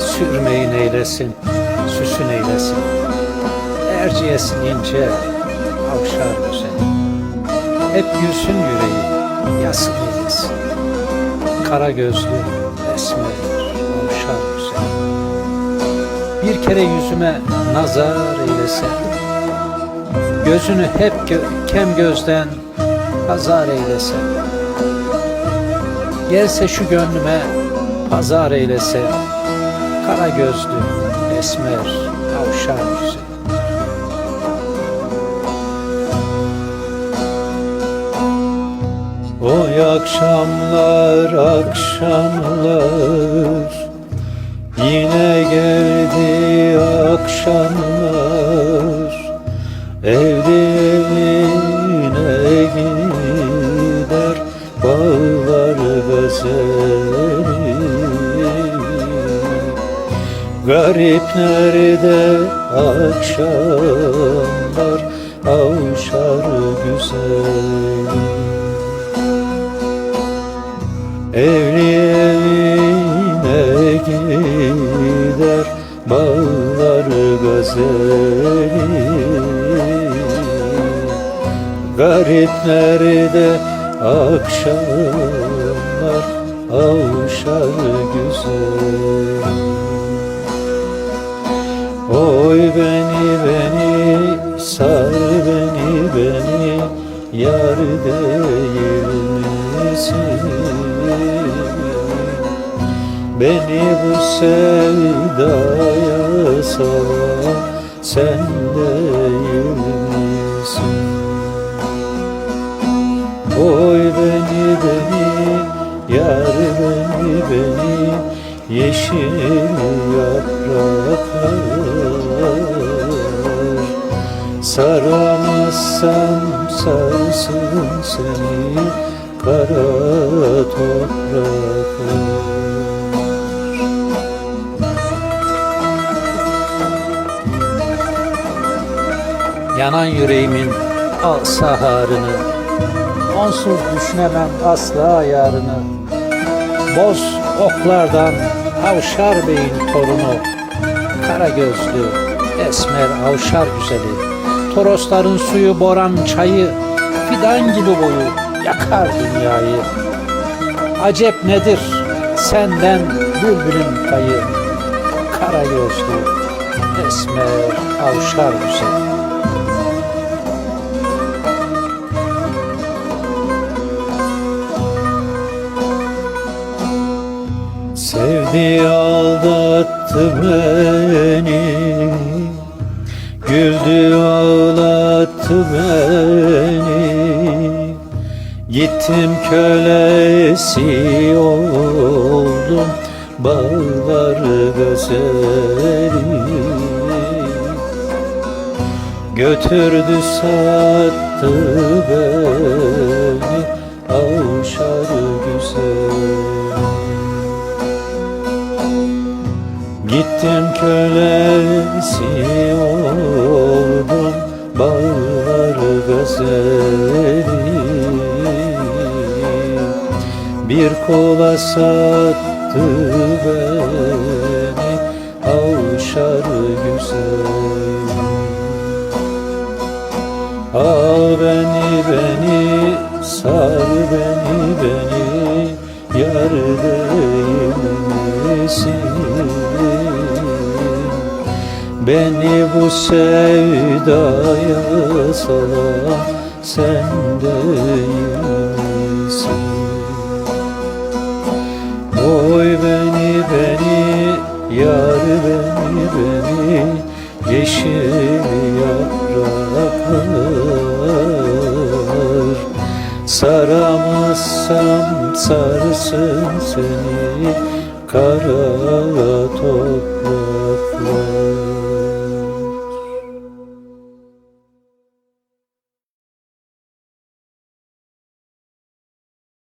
Sürmeyin eylesin, süsün eylesin. Erciyes'in ince, avşar güzel. Hep gülsün yüreği, yasın eylesin. Kara gözlü, esmer, avşar güzel. Bir kere yüzüme nazar eylese. Gözünü hep kem gözden pazar eylese. Gelse şu gönlüme pazar eylese. Kara gözlü, esmer, avşar güzel. Oy akşamlar, akşamlar Yine geldi akşamlar Evlerine Garip nerede akşamlar Avşar güzel. Evli evine gider Bağlar gazeli Garip nerede akşamlar Avşar güzel Oy beni beni sar beni beni Yar değil misin Beni bu sevdaya salan Sen değil misin Oy beni beni Yar beni beni Yeşil yapraklar Saramazsam sarsın seni Kara topraklar. Yanan yüreğimin al saharını Onsuz düşünemem asla yarını. Boz oklardan Avşar Bey'in torunu Kara gözlü Esmer Avşar güzeli Torosların suyu boran çayı Fidan gibi boyu yakar dünyayı. Acep nedir? Senden bülbülün payı. Kara gözlü Esmer Avşar güzeli Sevdi aldattı beni Güldü ağlattı beni. Gittim kölesi oldum Bağlar gözeli Götürdü sattı beni Avşar güzel. Gittim kölesi Bir kola sattı beni Avşar güzel Al beni beni sar beni beni Yar değil Beni bu sevdaya salan sen değil Oy beni beni yar beni beni Yeşil yapraklar Saramazsam sarsın seni Kara topraklar